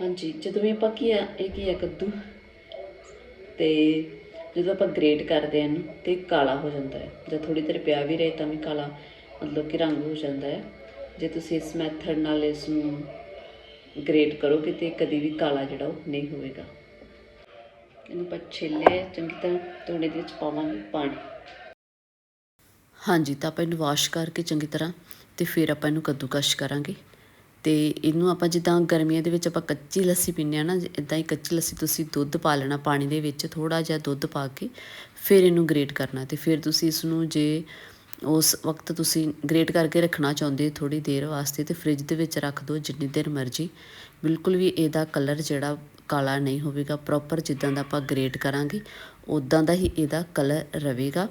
ਹਾਂਜੀ, ਜਦੋਂ ਵੀ ਆਪਾਂ ਕੀ ਆ ਇਹ ਕੀ ਆ ਕੱਦੂ ਤੇ ਜਦੋਂ ਆਪਾਂ ਗ੍ਰੇਟ ਕਰਦੇ ਹਾਂ ਇਹਨੂੰ, ਤੇ ਕਾਲਾ ਹੋ ਜਾਂਦਾ ਹੈ। ਜਾਂ ਥੋੜੀ ਦੇਰ ਪਿਆ ਵੀ ਰਹੇ ਤਾਂ ਵੀ ਕਾਲਾ, ਮਤਲਬ ਕਿ ਰੰਗ ਹੋ ਜਾਂਦਾ ਹੈ। ਜੇ ਤੁਸੀਂ ਇਸ ਮੈਥਡ ਨਾਲ ਇਸ ਨੂੰ ਗ੍ਰੇਟ ਕਰੋਗੇ ਤੇ ਕਦੀ ਵੀ ਕਾਲਾ ਜਿਹੜਾ ਉਹ ਨਹੀਂ ਹੋਵੇਗਾ। ਇਹਨੂੰ ਆਪਾਂ ਛਿੱਲੇ ਚੰਗੀ ਤਰ੍ਹਾਂ ਤੇ ਦੇ ਵਿੱਚ ਪਾਵਾਂਗੇ ਪਾਣੀ। ਹਾਂਜੀ, ਤਾਂ ਆਪਾਂ ਇਹਨੂੰ ਵਾਸ਼ ਕਰਕੇ ਚੰਗੀ ਤਰ੍ਹਾਂ ਤੇ ਫਿਰ ਆਪਾਂ ਇਹਨੂੰ ਕੱਦੂਕਸ਼ ਕਰਾਂਗੇ। ਤੇ ਇਹਨੂੰ ਆਪਾਂ ਜਿੱਦਾਂ ਗਰਮੀਆਂ ਦੇ ਵਿੱਚ ਆਪਾਂ ਕੱਚੀ ਲੱਸੀ ਪੀਂਦੇ ਆ ਨਾ ਇਦਾਂ ਹੀ ਕੱਚੀ ਲੱਸੀ ਤੁਸੀਂ ਦੁੱਧ ਪਾ ਲੈਣਾ ਪਾਣੀ ਦੇ ਵਿੱਚ ਥੋੜਾ ਜਿਹਾ ਦੁੱਧ ਪਾ ਕੇ ਫਿਰ ਇਹਨੂੰ ਗ੍ਰੇਟ ਕਰਨਾ ਤੇ ਫਿਰ ਤੁਸੀਂ ਇਸ ਨੂੰ ਜੇ ਉਸ ਵਕਤ ਤੁਸੀਂ ਗ੍ਰੇਟ ਕਰਕੇ ਰੱਖਣਾ ਚਾਹੁੰਦੇ ਥੋੜੀ ਦੇਰ ਵਾਸਤੇ ਤੇ ਫ੍ਰਿਜ ਦੇ ਵਿੱਚ ਰੱਖ ਦਿਓ ਜਿੰਨੀ ਦੇਰ ਮਰਜ਼ੀ। ਬਿਲਕੁਲ ਵੀ ਇਹਦਾ ਕਲਰ ਜਿਹੜਾ ਕਾਲਾ ਨਹੀਂ ਹੋਵੇਗਾ, ਪ੍ਰੋਪਰ ਜਿੱਦਾਂ ਦਾ ਆਪਾਂ ਗ੍ਰੇਟ ਕਰਾਂਗੇ ਉਦਾਂ ਦਾ ਹੀ ਇਹਦਾ ਕਲਰ ਰਹੇਗਾ।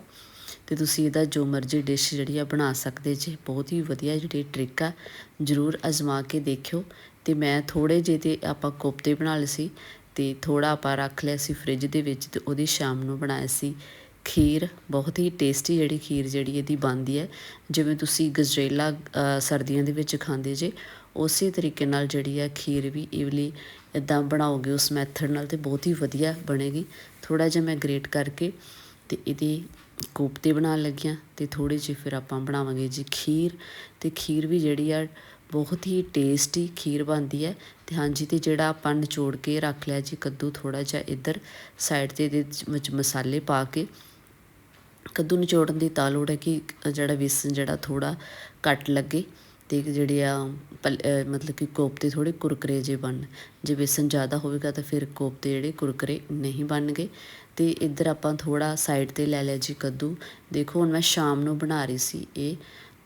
ਤੇ ਤੁਸੀਂ ਇਹਦਾ ਜੋ ਮਰਜ਼ੀ ਡਿਸ਼ ਜਿਹੜੀ ਆ ਬਣਾ ਸਕਦੇ ਜੇ। ਬਹੁਤ ਹੀ ਵਧੀਆ ਜਿਹੜੀ ਟ੍ਰਿਕ ਆ, ਜਰੂਰ ਅਜ਼ਮਾ ਕੇ ਦੇਖਿਓ। ਤੇ ਮੈਂ ਥੋੜੇ ਜਿਹੇ ਤੇ ਆਪਾਂ ਕੋਫਤੇ ਬਣਾ ਲਏ ਸੀ ਤੇ ਥੋੜਾ ਆਪਾਂ ਰੱਖ ਲਿਆ ਸੀ ਫ੍ਰਿਜ ਦੇ ਵਿੱਚ ਤੇ ਉਹਦੀ ਸ਼ਾਮ ਨੂੰ ਬਣਾਇਆ ਸੀ ਖੀਰ। ਬਹੁਤ ਹੀ ਟੇਸਟੀ ਜਿਹੜੀ ਖੀਰ ਜਿਹੜੀ ਇਹਦੀ ਬਣਦੀ ਹੈ। ਜਿਵੇਂ ਤੁਸੀਂ ਗਜਰੇਲਾ ਸਰਦੀਆਂ ਦੇ ਵਿੱਚ ਖਾਂਦੇ ਜੇ, ਉਸੇ ਤਰੀਕੇ ਨਾਲ ਜਿਹੜੀ ਆ ਖੀਰ ਵੀ ਇਵਲੀ ਇਦਾਂ ਬਣਾਓਗੇ, ਉਸ ਮੈਥਡ ਨਾਲ ਤੇ ਬਹੁਤ ਹੀ ਵਧੀਆ ਬਣੇਗੀ। ਥੋੜਾ ਜਿਹਾ ਮੈਂ ਗ੍ਰੇਟ ਕਰਕੇ ਤੇ ਇਹਦੀ ਕੋਫਤੇ ਬਣਾਉਣ ਲੱਗੀਆਂ ਅਤੇ ਥੋੜ੍ਹੇ ਜਿਹੇ ਫਿਰ ਆਪਾਂ ਬਣਾਵਾਂਗੇ ਜੀ ਖੀਰ ਅਤੇ ਖੀਰ ਵੀ ਜਿਹੜੀ ਆ ਬਹੁਤ ਹੀ ਟੇਸਟੀ ਖੀਰ ਬਣਦੀ ਹੈ ਅਤੇ ਹਾਂਜੀ ਅਤੇ ਜਿਹੜਾ ਆਪਾਂ ਨਿਚੋੜ ਕੇ ਰੱਖ ਲਿਆ ਜੀ ਕੱਦੂ ਥੋੜ੍ਹਾ ਜਿਹਾ ਇੱਧਰ ਸਾਈਡ ਤੇ ਇਹਦੇ ਵਿੱਚ ਮਸਾਲੇ ਪਾ ਕੇ ਕੱਦੂ ਨਿਚੋੜਨ ਦੀ ਤਾਂ ਲੋੜ ਹੈ ਕਿ ਜਿਹੜਾ ਵੇਸਣ ਜਿਹੜਾ ਥੋੜ੍ਹਾ ਘੱਟ ਲੱਗੇ ਅਤੇ ਜਿਹੜੇ ਆ, ਪਲ- ਮਤਲਬ ਕਿ ਕੋਫਤੇ ਥੋੜ੍ਹੇ ਕੁਰਕਰੇ ਜਿਹੇ ਬਣ, ਜੇ ਵੇਸਣ ਜ਼ਿਆਦਾ ਹੋਵੇਗਾ ਤਾਂ ਫਿਰ ਕੋਫਤੇ ਜਿਹੜੇ ਕੁਰਕਰੇ ਨਹੀਂ ਬਣਨਗੇ। ਅਤੇ ਇੱਧਰ ਆਪਾਂ ਥੋੜ੍ਹਾ ਸਾਈਡ ਤੇ ਲੈ ਲਿਆ ਜੀ ਕੱਦੂ। ਦੇਖੋ ਹੁਣ ਮੈਂ ਸ਼ਾਮ ਨੂੰ ਬਣਾ ਰਹੀ ਸੀ ਇਹ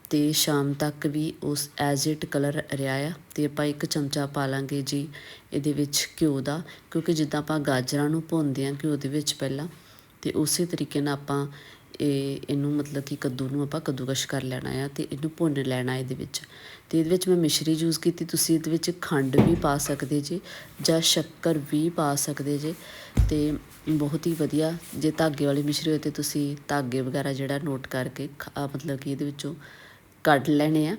ਅਤੇ ਸ਼ਾਮ ਤੱਕ ਵੀ ਉਸ ਐਜ਼ ਇਟ ਕਲਰ ਰਿਹਾ ਆ। ਅਤੇ ਆਪਾਂ ਇੱਕ ਚਮਚਾ ਪਾ ਲਾਂਗੇ ਜੀ ਇਹਦੇ ਵਿੱਚ ਘਿਓ ਦਾ, ਕਿਉਂਕਿ ਜਿੱਦਾਂ ਆਪਾਂ ਗਾਜਰਾਂ ਨੂੰ ਭੁੰਨਦੇ ਹਾਂ ਘਿਓ ਦੇ ਵਿੱਚ ਪਹਿਲਾਂ ਅਤੇ ਉਸੇ ਤਰੀਕੇ ਨਾਲ ਆਪਾਂ ਇਹ ਇਹਨੂੰ ਮਤਲਬ ਕਿ ਕੱਦੂ ਨੂੰ ਆਪਾਂ ਕੱਦੂਕਸ਼ ਕਰ ਲੈਣਾ ਆ ਤੇ ਇਹਨੂੰ ਭੁੰਨ ਲੈਣਾ ਇਹਦੇ ਵਿੱਚ। ਤੇ ਇਹਦੇ ਵਿੱਚ ਮੈਂ ਮਿਸ਼ਰੀ ਯੂਜ਼ ਕੀਤੀ। ਤੁਸੀਂ ਇਹਦੇ ਵਿੱਚ ਖੰਡ ਵੀ ਪਾ ਸਕਦੇ ਜੇ ਜਾਂ ਸ਼ੱਕਰ ਵੀ ਪਾ ਸਕਦੇ ਜੇ। ਤੇ ਬਹੁਤ ਹੀ ਵਧੀਆ, ਜੇ ਧਾਗੇ ਵਾਲੀ ਮਿਸ਼ਰੀ ਹੋਏ ਤੇ ਤੁਸੀਂ ਧਾਗੇ ਵਗੈਰਾ ਜਿਹੜਾ ਨੋਟ ਕਰਕੇ ਖ- ਮਤਲਬ ਕਿ ਇਹਦੇ ਵਿੱਚੋਂ ਕੱਢ ਲੈਣੇ ਆ।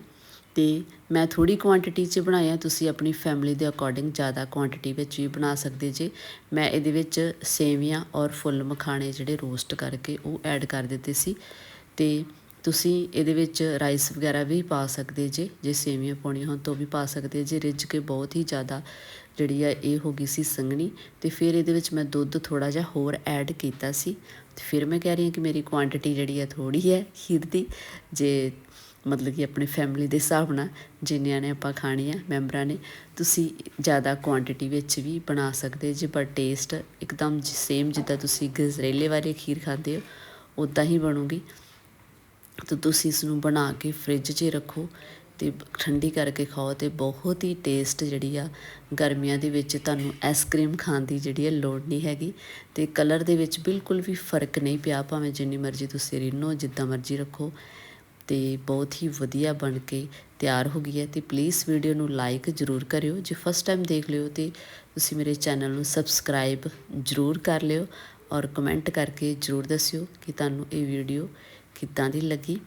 ਤੇ ਮੈਂ ਥੋੜੀ ਕੁਆਂਟੀਟੀ 'ਚ ਬਣਾਇਆ, ਤੁਸੀਂ ਆਪਣੀ ਫੈਮਿਲੀ ਦੇ ਅਕੋਰਡਿੰਗ ਜ਼ਿਆਦਾ ਕੁਆਂਟੀਟੀ ਵਿੱਚ ਵੀ ਬਣਾ ਸਕਦੇ ਜੇ। ਮੈਂ ਇਹਦੇ ਵਿੱਚ ਸੇਵੀਆਂ ਔਰ ਫੁੱਲ ਮਖਾਣੇ ਜਿਹੜੇ ਰੋਸਟ ਕਰਕੇ ਉਹ ਐਡ ਕਰ ਦਿੱਤੇ ਸੀ। ਤੇ ਤੁਸੀਂ ਇਹਦੇ ਵਿੱਚ ਰਾਈਸ ਵਗੈਰਾ ਵੀ ਪਾ ਸਕਦੇ ਜੇ ਜੇ ਸੇਵੀਆਂ ਪਾਉਣੀਆਂ ਹੋਣ ਤਾਂ ਉਹ ਵੀ ਪਾ ਸਕਦੇ ਜੇ। ਰਿੱਝ ਕੇ ਬਹੁਤ ਹੀ ਜ਼ਿਆਦਾ ਜਿਹੜੀ ਆ ਇਹ ਹੋ ਗਈ ਸੀ ਸੰਘਣੀ। ਤੇ ਫਿਰ ਇਹਦੇ ਵਿੱਚ ਮੈਂ ਦੁੱਧ ਥੋੜਾ ਜਿਹਾ ਹੋਰ ਐਡ ਕੀਤਾ ਸੀ। ਤੇ ਫਿਰ ਮੈਂ ਕਹਿ ਰਹੀ ਹਾਂ ਕਿ ਮੇਰੀ ਕੁਆਂਟੀਟੀ ਜਿਹੜੀ ਆ ਥੋੜੀ ਹੈ ਖੀਰ ਦੀ ਜੇ ਮਤਲਬ ਕਿ ਆਪਣੀ ਫੈਮਿਲੀ ਦੇ ਹਿਸਾਬ ਨਾਲ ਜਿੰਨਿਆਂ ਨੇ ਆਪਾਂ ਖਾਣੀ ਆ ਮੈਂਬਰਾਂ ਨੇ, ਤੁਸੀਂ ਜ਼ਿਆਦਾ ਕੁਆਂਟੀਟੀ ਵਿੱਚ ਵੀ ਬਣਾ ਸਕਦੇ ਜੇ, ਪਰ ਟੇਸਟ ਇੱਕਦਮ ਸੇਮ ਜਿੱਦਾਂ ਤੁਸੀਂ ਗਜਰੇਲੇ ਵਾਲੀ ਖੀਰ ਖਾਂਦੇ ਹੋ ਉਦਾਂ ਹੀ ਬਣੂਗੀ। ਤਾਂ ਤੁਸੀਂ ਇਸ ਨੂੰ ਬਣਾ ਕੇ ਫ੍ਰਿਜ 'ਚ ਰੱਖੋ ਤੇ ਠੰਡੀ ਕਰਕੇ ਖਾਓ ਤੇ ਬਹੁਤ ਹੀ ਟੇਸਟ ਜਿਹੜੀ ਆ, ਗਰਮੀਆਂ ਦੇ ਵਿੱਚ ਤੁਹਾਨੂੰ ਆਈਸਕ੍ਰੀਮ ਖਾਣ ਦੀ ਜਿਹੜੀ ਹੈ ਲੋੜ ਨਹੀਂ ਹੈਗੀ ਤੇ ਕਲਰ ਦੇ ਵਿੱਚ ਬਿਲਕੁਲ ਵੀ ਫ਼ਰਕ ਨਹੀਂ ਪਿਆ, ਭਾਵੇਂ ਜਿੰਨੀ ਮਰਜ਼ੀ ਤੁਸੀਂ ਰਿੰਨੋ, ਜਿੱਦਾਂ ਮਰਜ਼ੀ ਰੱਖੋ। ਤੇ ਬਹੁਤ ਹੀ ਵਧੀਆ ਬਣ ਕੇ ਤਿਆਰ ਹੋ ਗਈ ਹੈ ਤੇ ਪਲੀਜ਼ ਵੀਡੀਓ ਨੂੰ ਲਾਈਕ ਜ਼ਰੂਰ ਕਰਿਓ। ਜੇ ਫਸਟ ਟਾਈਮ ਦੇਖ ਲਿਓ ਤੇ ਤੁਸੀਂ ਮੇਰੇ ਚੈਨਲ ਨੂੰ ਸਬਸਕ੍ਰਾਈਬ ਜ਼ਰੂਰ ਕਰ ਲਿਓ ਔਰ ਕਮੈਂਟ ਕਰਕੇ ਜ਼ਰੂਰ ਦੱਸਿਓ ਕਿ ਤੁਹਾਨੂੰ ਇਹ ਵੀਡੀਓ ਕਿੱਦਾਂ ਦੀ ਲੱਗੀ।